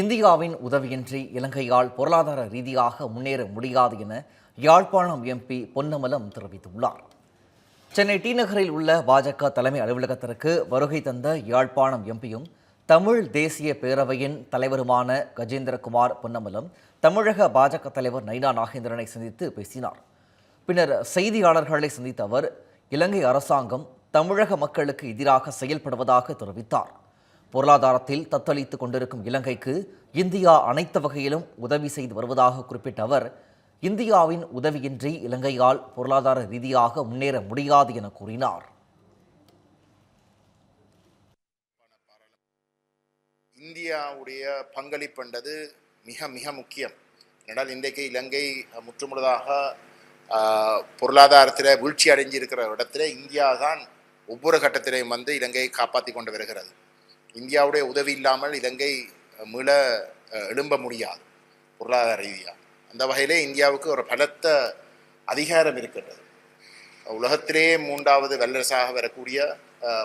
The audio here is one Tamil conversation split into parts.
இந்தியாவின் உதவியின்றி இலங்கையால் பொருளாதார ரீதியாக முன்னேற முடியாது என யாழ்ப்பாணம் எம்பி பொன்னமலம் தெரிவித்துள்ளார். சென்னை டி நகரில் உள்ள பாஜக தலைமை அலுவலகத்திற்கு வருகை தந்த யாழ்ப்பாணம் எம்பியும் தமிழ் தேசிய பேரவையின் தலைவருமான கஜேந்திரகுமார் பொன்னமலம் தமிழக பாஜக தலைவர் நைனா நாகேந்திரனை சந்தித்து பேசினார். பின்னர் செய்தியாளர்களை சந்தித்த அவர் இலங்கை அரசாங்கம் தமிழக மக்களுக்கு எதிராக செயல்படுவதாக தெரிவித்தார். பொருளாதாரத்தில் தத்தளித்துக் கொண்டிருக்கும் இலங்கைக்கு இந்தியா அனைத்து வகையிலும் உதவி செய்து வருவதாக குறிப்பிட்ட அவர் இந்தியாவின் உதவியின்றி இலங்கையால் பொருளாதார ரீதியாக முன்னேற முடியாது என கூறினார். இந்தியாவுடைய பங்களிப்புன்றது மிக மிக முக்கியம். ஏனால் இன்றைக்கு இலங்கை முற்றுமுழுதாக பொருளாதாரத்தில் வீழ்ச்சி அடைஞ்சிருக்கிற இடத்துல இந்தியா தான் ஒவ்வொரு கட்டத்திலையும் வந்து இலங்கையை காப்பாற்றி கொண்டு வருகிறது. இந்தியாவுடைய உதவி இல்லாமல் இலங்கை அஹ், மீள எழும்ப முடியாது பொருளாதார ரீதியாக அந்த வகையிலே இந்தியாவுக்கு ஒரு பலத்த அதிகாரம் இருக்கின்றது. உலகத்திலேயே மூன்றாவது வல்லரசாக வரக்கூடிய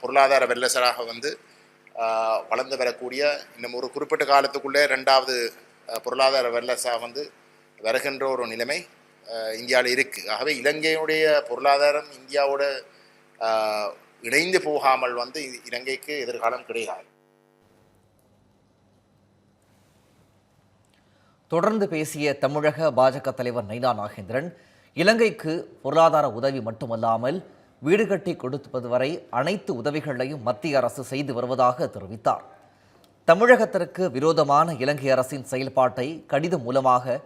பொருளாதார வல்லரசராக வந்து வளர்ந்து வரக்கூடிய இன்னும் ஒரு குறிப்பிட்ட காலத்துக்குள்ளே ரெண்டாவது பொருளாதார வல்லரசாக வந்து வருகின்ற ஒரு நிலைமை இந்தியாவில் இருக்குது ஆகவே இலங்கையுடைய பொருளாதாரம் இந்தியாவோட இணைந்து போகாமல் வந்து இலங்கைக்கு எதிர்காலம் கிடையாது. தொடர்ந்து பேசிய தமிழக பாஜக தலைவர் நைனா நாகேந்திரன் இலங்கைக்கு பொருளாதார உதவி மட்டுமல்லாமல் வீடு கட்டி கொடுப்பது வரை அனைத்து உதவிகளையும் மத்திய அரசு செய்து வருவதாக தெரிவித்தார். தமிழகத்திற்கு விரோதமான இலங்கை அரசின் செயல்பாட்டை கடிதம் மூலமாக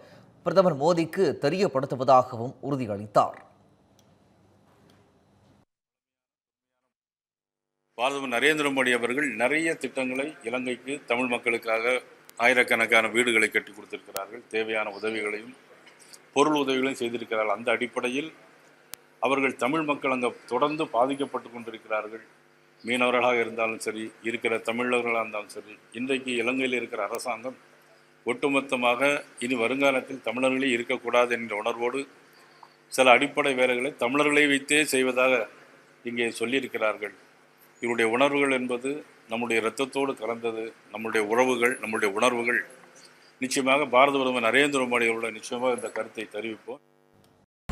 பிரதமர் மோடிக்கு தெரியப்படுத்துவதாகவும் உறுதியளித்தார். பிரதமர் நரேந்திர மோடி அவர்கள் நிறைய திட்டங்களை இலங்கைக்கு தமிழ் மக்களுக்காக ஆயிரக்கணக்கான வீடுகளை கட்டி கொடுத்திருக்கிறார்கள். தேவையான உதவிகளையும் பொருள் உதவிகளையும் செய்திருக்கிறார்கள். அந்த அடிப்படையில் அவர்கள் தமிழ் மக்கள் அங்கே தொடர்ந்து பாதிக்கப்பட்டு கொண்டிருக்கிறார்கள். மீனவர்களாக இருந்தாலும் சரி இருக்கிற தமிழர்களாக இருந்தாலும் சரி இன்றைக்கு இலங்கையில் இருக்கிற அரசாங்கம் ஒட்டுமொத்தமாக இனி வருங்காலத்தில் தமிழர்களே இருக்கக்கூடாது என்ற உணர்வோடு சில அடிப்படை வேலைகளை தமிழர்களை வைத்தே செய்வதாக இங்கே சொல்லியிருக்கிறார்கள். இவருடைய உணர்வுகள் என்பது நம்முடைய இரத்தத்தோடு கலந்தது நம்முடைய உறவுகள் நம்முடைய உணர்வுகள். நிச்சயமாக பாரத பிரதமர் நரேந்திர மோடி அவர்களோட நிச்சயமாக இந்த கருத்தை தெரிவிப்போம்.